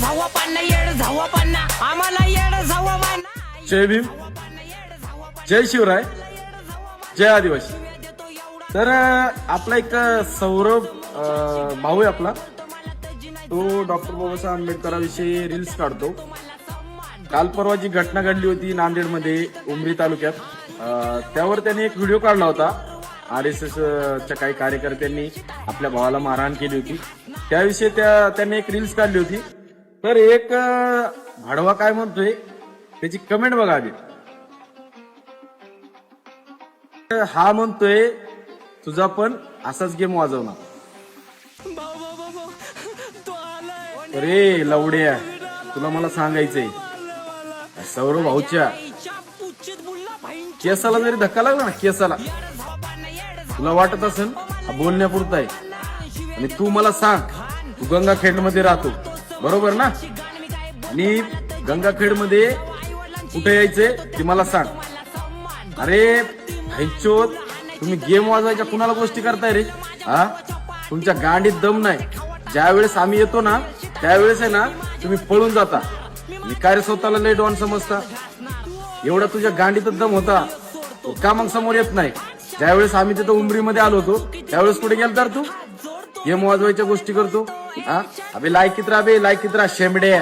झावा पान्ना येड झावा आम्हाला येड झावा जय भीम. जय शिवराय. जय आदिवासी. तर आपला एक सौरभ अं, भाऊ आहे आपला. तो डॉक्टर बाबासाहेब आंबेडकराविषयी रील्स काढतो. काल परवा जी घटना घडली होती नांदेडमध्ये उमरी तालुक्यात अं, त्यावर त्यांनी एक व्हिडिओ काढला होता. आर एस एस च्या काही कार्यकर्त्यांनी आपल्या भावाला मारहाण केली होती. त्याविषयी त्या त्यांनी एक रील्स काढली होती. तर एक भाडवा काय म्हणतोय त्याची कमेंट बघा आधी. हा म्हणतोय तुझा पण असाच गेम वाजवणार. अरे लवड्या तुला मला सांगायचंय. सौरभ भाऊच्या केसाला जरी धक्का लागला ना केसाला तुला वाटत असेल हा बोलण्यापुरता आहे. आणि तू मला सांग तू गंगाखेडमध्ये राहतो. बरोबर ना? आणि गंगाखेडमध्ये कुठे यायचे ते मला सांग. अरे भाईचोत तुम्ही गेम वाजवायच्या कुणाला गोष्टी करताय रे? हा? तुमच्या गांडीत दम नाही. ज्या वेळेस आम्ही येतो ना त्यावेळेस आहे ना तुम्ही पळून जाता. मी काय रे स्वतःला लय डॉन समजता? एवढा तुझ्या गांडीतच दम होता तो का मग समोर येत नाही? ज्यावेळेस आम्ही तिथं उमरीमध्ये आलो होतो त्यावेळेस कुठे गेल तर तू? गेम वाजवायच्या गोष्टी करतो? हा? अबे लायकीत राहा बे लायकीत राहा शेंबडे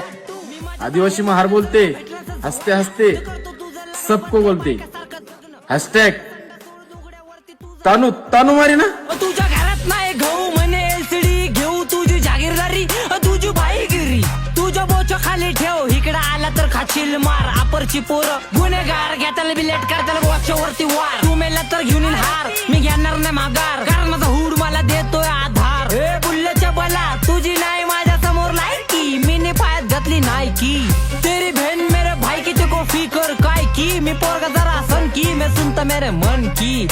आदिवासी महार बोलते हसते हसते सबको बोलते। हॅशटॅग तानू तानू मारी ना। तुझ्या घरात नाही गहू म्हणे एलसीडी घेऊ तुझी जागीरदारी। तुझी बाईगिरी तुझ्या बोच खाली ठेव। इकडे आला तर खाशील मार आपरची पोर। गुन्हेगार घेताला बिलेट करताना वरती वार। तू मेला तर घेऊन पायात नाही की। तेरी बहन मेरे भाई की ते को फिकर काय की? मी पोरगा जरा सन की मैं सुनता मेरे मन की।